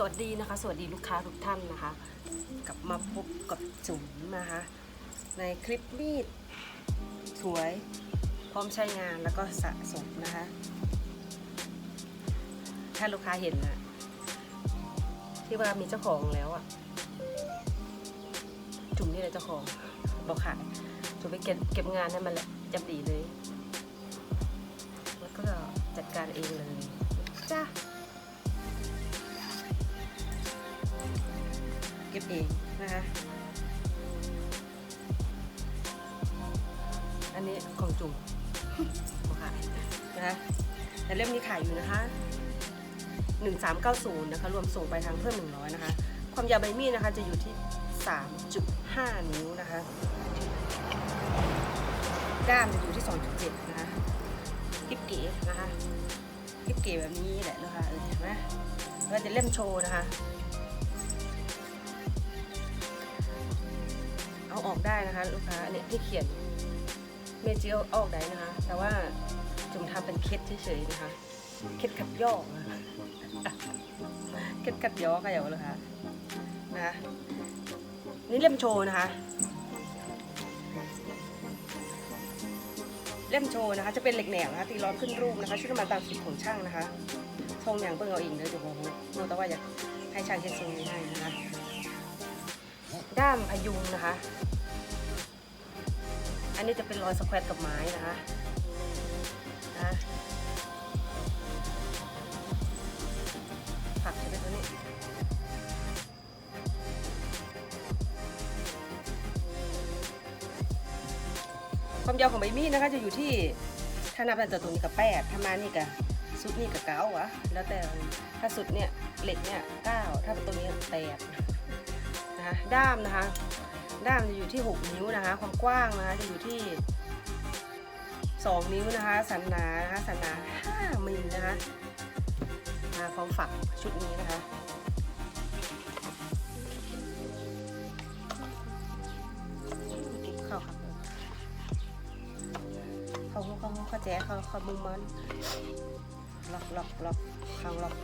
สวัสดีนะคะ สวัสดีลูกค้าทุกท่านนะคะ กลับมาพบกับจุ๋มนะคะ ในคลิปมีด สวย พร้อมใช้งานแล้วก็สะสมนะคะ ถ้าลูกค้าเห็นนะที่ว่ามีเจ้าของแล้วอะจุ๋มนี่แหละเจ้าของบอกขายจุ๋มไปเก็บเก็บงานให้มันแหละจับดีเลย แล้วก็จัดการเองเลยจ้า บเองนะคะ อันนี้ของจุ่มขอขานะคะแต่เล่มนี้ขายอยู่นะคะ1390นะคะ รวมส่งไปทางเพิ่ม 100 นะคะ ความยาวใบมีดนะคะ จะอยู่ที่ 3.5 นิ้วนะคะด้ามจะอยู่ที่ 2.7 นะคะกิ๊บเก๋นะคะกิ๊บเก๋แบบนี้แหละลูกค้าเออเห็นไหมเราจะเล่มโชว์นะคะ ออกได้นะคะ ลูกค้าเนี่ยที่เขียนเมจิออกได้นะคะ แต่ว่าจุ่มทำเป็นเคสเฉยๆนะคะเคสขัดยอนะคะเคสขัดยอก็อย่างเลยค่ะนะคะนี่เล่มโชว์นะคะ เล่มโชว์นะคะ จะเป็นเหล็กแหนบนะคะตีร้อนขึ้นรูปนะคะชุดมาตามสูตรของช่างนะคะทรงอย่างเบิ่งเอาเองเลยเดี๋ยวผมรู้แต่ว่าอยากให้ช่างเช็ดทรงนี้ให้นะคะ ด้ามพยุงนะคะ อันนี้จะเป็นรอยสแควตกับไม้นะคะนะผักใช่ไหมตัวนี้ความยาวของใบมีดนะคะจะอยู่ที่ถ้านับตั้งแต่ตรงนี้กับแปดถ้ามานี่กับสุดนี่กับเก้าวะแล้วแต่ถ้าสุดเนี่ยเหล็กเนี่ยเก้าถ้าเป็นตัวนี้แปด นะคะ ด้ามนะคะ ด้ามจะอยู่ที่ 6 นิ้วนะคะ ความกว้างนะคะจะอยู่ที่ 2 นิ้วนะคะ สันหนานะคะสันหนา5มิลนะคะมาพร้อมฝักชุดนี้นะคะเข้าค่ะเขาเขาเขาเขาแจ๊เขาเขามุมมันล็อกล็อกล็อกข้างล็อก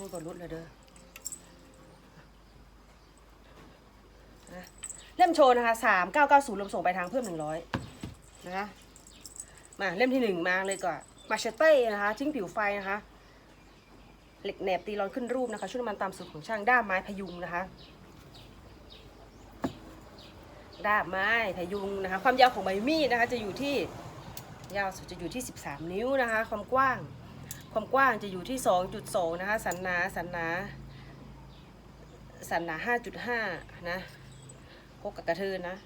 นี่บอรุดเลยเด้อนะเล่มโชว์นะคะสามเก้าเก้าศูนย์รวมส่งไปทางเพิ่มหนึ่งร้อยนะคะมาเล่มที่หนึ่งมาเลยก่อนมาเชเต้นะคะจิ้งผิวไฟนะคะ เหล็กแหนบตีร้อนขึ้นรูปนะคะ ชุดน้ำมันตามสูตรของช่างด้ามไม้พยุงนะคะด้ามไม้พยุงนะคะ ความยาวของใบมีดนะคะ จะอยู่ที่ยาวสุดจะอยู่ที่ 13 นิ้วนะคะ ความกว้าง ความกว้างจะอยู่ที่ 2.2 นะคะ สันหนาสันหนาสันหนา 5.5 นะพกกับกระเทินนะ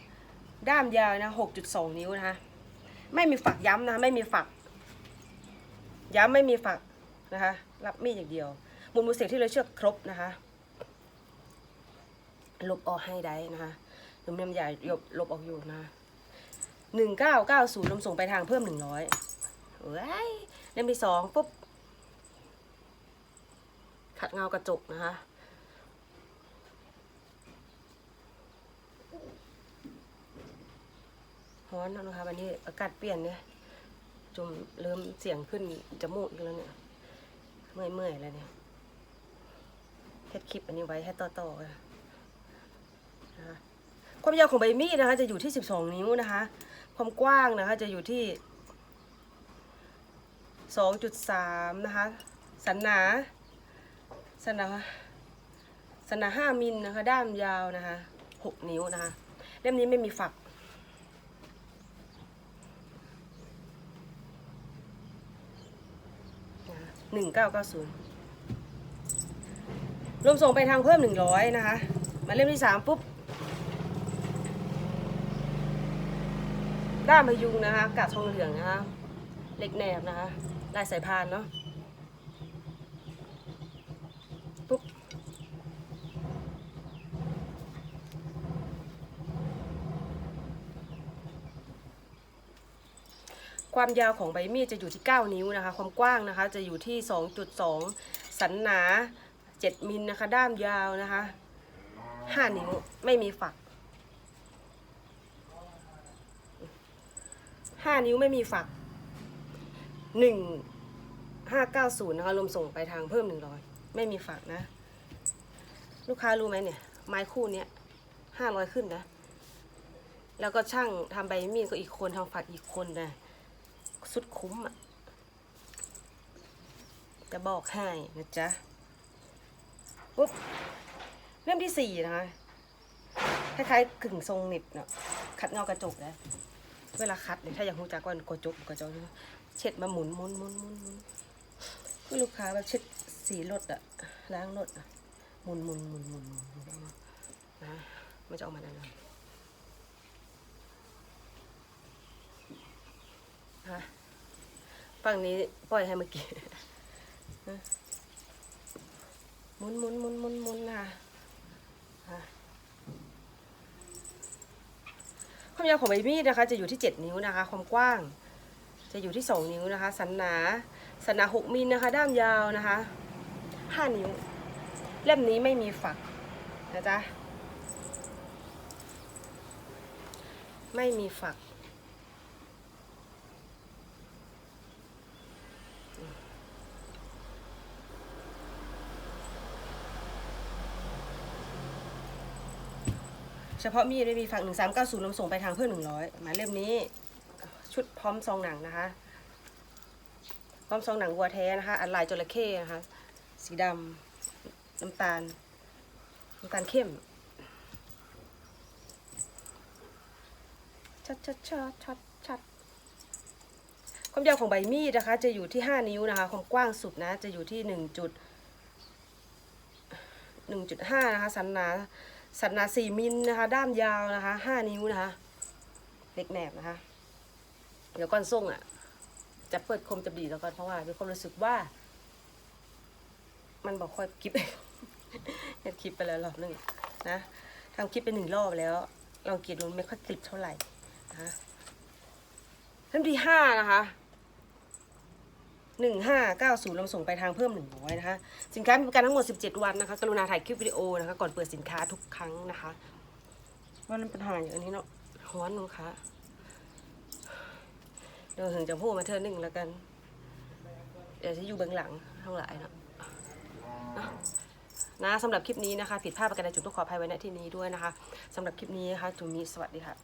ด้ามยาวนะ 6.2 นิ้วนะคะ ไม่มีฝักย้ำนะไม่มีฝัก ย้ำไม่มีฝักนะคะ รับมีดอย่างเดียวมุมมือเสียงที่เราเชือกครบนะคะลบออกให้ได้นะคะหนุ่มเนียมใหญ่ยบลบออกอยู่นะหนึ่งเก้าเก้าศูนย์ลมส่งไปทางเพิ่มหนึ่งร้อยเอ้ยเล่มที่สองปุ๊บ ขัดเงากระจกนะคะ ร้อนแล้วนะคะวันนี้อากาศเปลี่ยนเนี่ยจมเริ่มเสียงขึ้นจมูกอีกแล้วเนี่ยเมื่อยเมื่อยๆแล้วเนี่ยเฮ็ดคลิปอันนี้ไว้ให้ต่อๆกันนะคะความยาวของใบมีดนะคะ จะอยู่ที่ 12 นิ้วนะคะ ความกว้างนะคะจะอยู่ที่ 2.3 นะคะ สันหนา สนหนาสันหนามิลนะคะ ด้ามยาวนะคะ6นิ้วนะคะ เล่มนี้ไม่มีฝัก หนึ่งเก้าเก้าศูนย์รวมส่งไปทางเพิ่มหนึ่งร้อยนะคะ มาเล่มที่สามปุ๊บ ด้ามพยุงนะคะกาบทองเหลืองนะคะ เล็กแหนบนะคะ ลายสายพานเนาะ ความยาวของใบมีดจะอยู่ที่ 9 นิ้วนะคะ ความกว้างนะคะจะอยู่ที่ 2.2 สันหนา 7 มิลนะคะ ด้ามยาวนะคะ 5 นิ้วไม่มีฝัก 5 นิ้วไม่มีฝัก 1 590 นะคะรวมส่งไปทางเพิ่ม 100 ไม่มีฝักนะ ลูกค้ารู้ไหมเนี่ย ไม้คู่เนี้ย500 ขึ้นนะ แล้วก็ช่างทำใบมีดก็อีกคนทำฝักอีกคนนะ สุดคุ้มอะ จะบอกให้นะจ๊ะปุ๊บเล่มที่สี่นะคะคล้ายๆกึ่งทรงหนิบเนาะขัดเงากระจกนะเวลาคัดเนี่ยถ้าอยากรู้จักว่ากระจกกระจกเช็ดมาหมุนหมุนหมุนหมุนหมุนคือลูกค้าแบบเช็ดสีรถอะล้างรถอะหมุนหมุนหมุนหมุนหมุนหมุนนะมันจะออกมาได้เลย ฮะฝั่งนี้ปล่อยให้เมื่อกี้หมุนหมุนหมุนหมุนหมุนนะฮะความยาวของใบมีดนะคะ จะอยู่ที่ 7 นิ้วนะคะ ความกว้าง จะอยู่ที่ 2 นิ้วนะคะ สันหนา สันหนา 6มิลนะคะ ด้ามยาวนะคะ 5 นิ้ว เล่มนี้ไม่มีฝักนะจ๊ะ ไม่มีฝัก เฉพาะมีดไม่มีฝัก1390นย์กำส่งไปทางเพื่อน100หมายเล่มนี้ ชุดพร้อมซองหนังนะคะ พร้อมซองหนังวัวแท้นะคะอันลายจระเข้นะคะ สีดำน้ำตาลน้ำตาลเข้มชัดชัดชัดชัดชัดความยาวของใบมีดนะคะ จะอยู่ที่5นิ้วนะคะ ความกว้างสุดนะ จะอยู่ที่1จุด1.5นะคะสันหนา สันหนา4มิลนะคะ ด้ามยาวนะคะ5นิ้วนะคะเล็กแหนบนะคะ เดี๋ยวก้อนส่งอะ จะเปิดคมจะบีแล้วก่อนเพราะว่ามีความรู้สึกว่า มันบอกค่อยคลิปเห็นคลิปไปแล้วรอบหนึงนะทำคลิปไปหนึ่งรอบแล้วลองเกียรดูไม่ค่อยคลิปเท่าไหร่นะคะเล่มที่ห้านะคะ หนึ่งห้าเก้าศูนย์เราส่งไปทางเพิ่มหนึ่งร้อยนะคะ สินค้ามีประกันทั้งหมดสิบเจ็ดวันนะคะ กรุณาถ่ายคลิปวิดีโอนะคะ ก่อนเปิดสินค้าทุกครั้งนะคะว่ามันปัญหาอย่างนี้เนาะฮ้อนลูกค้าเดี๋ยวถึงจะพูดมาเธอหนึ่งแล้วกัน เดี๋ยวจะอยู่เบื้องหลังทั้งหลายเนาะนะสำหรับคลิปนี้นะคะ ผิดพลาดประการใดจุดต้องขออภัยไว้ณที่นี้ด้วยนะคะสำหรับคลิปนี้นะคะจุมีสวัสดีค่ะ